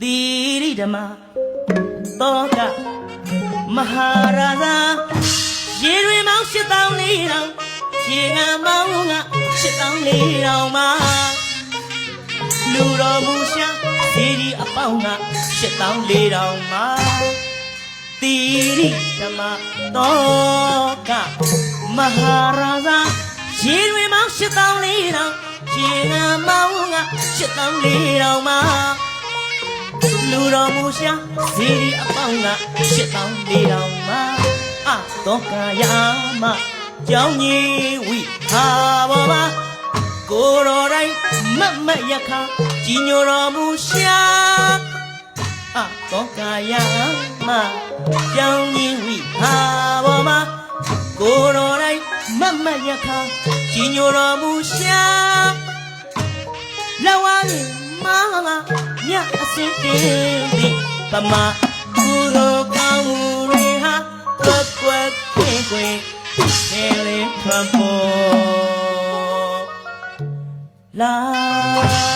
သီရိဓမ္မတောကမဟာရာဇာရေတွင်မောင်း၈တောင်းလေးတောင်ရေငါမောင်းက၈တောင်းလေးတောင်မှာလူတော်မူရှာသီရိအပေါင်းက၈တောင်းလေးတောင်မှာသီရိဓမ္မတောကမဟာရာဇာရေတွင်မောင်း၈တောင်းလေးတောင်ရေငါမောင်းက၈တောင်းလေးတောင်မှာ လူတော်မူရှာဇီရီအပေါင်းကရှစ်တောင်းလေးတောင်မှာအတော့ကာယာမကြောင်းကြီးဝိဟာဘောပါကိုယ်တော်တိုင်းမတ်မတ်ရခါကြီးညိုတော်မူရှာအတော့ကာယာမကြောင်းကြီးဝိဟာဘောပါကိုယ်တော်တိုင်းမတ်မတ်ရခါကြီးညိုတော်မူရှာလောဝါရီ မာငါညအစင်းတင်းဒီပမာဘူရောကောင်းမှုတွေဟာကွက်ကွက်ခွင်ခွင်နေလေထွန်ပေါ်လာ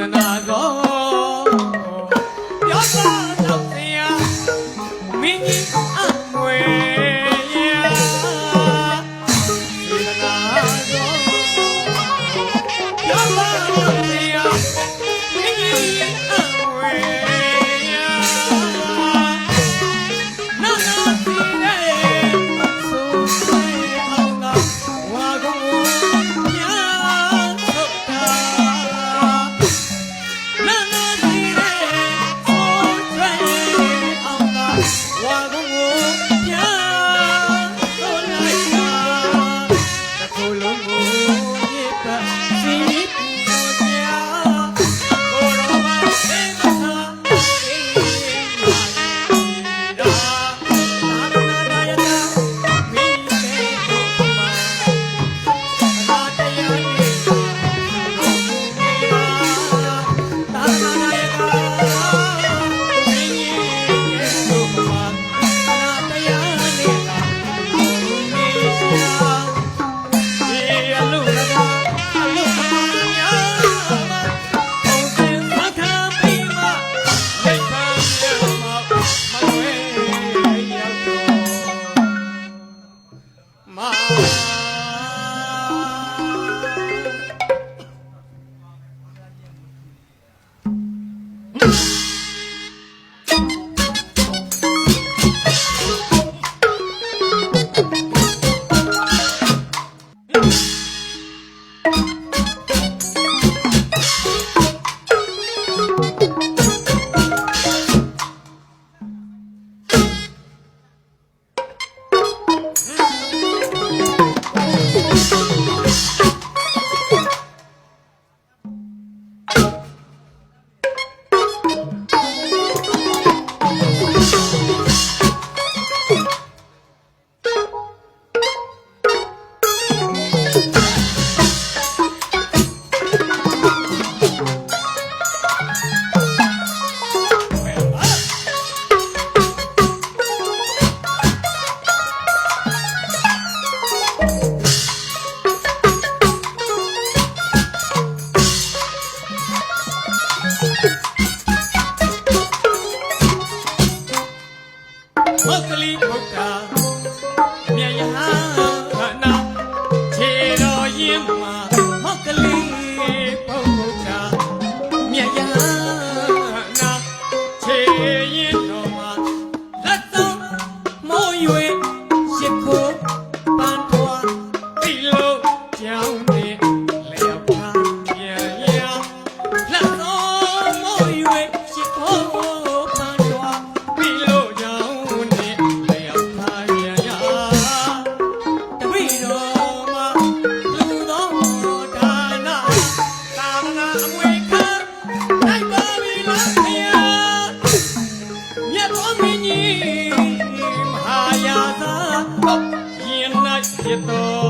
ရနာကောပြောပါတော့တရားမင်းကြီး Thank you. ရင်၌ဖြစ်တော်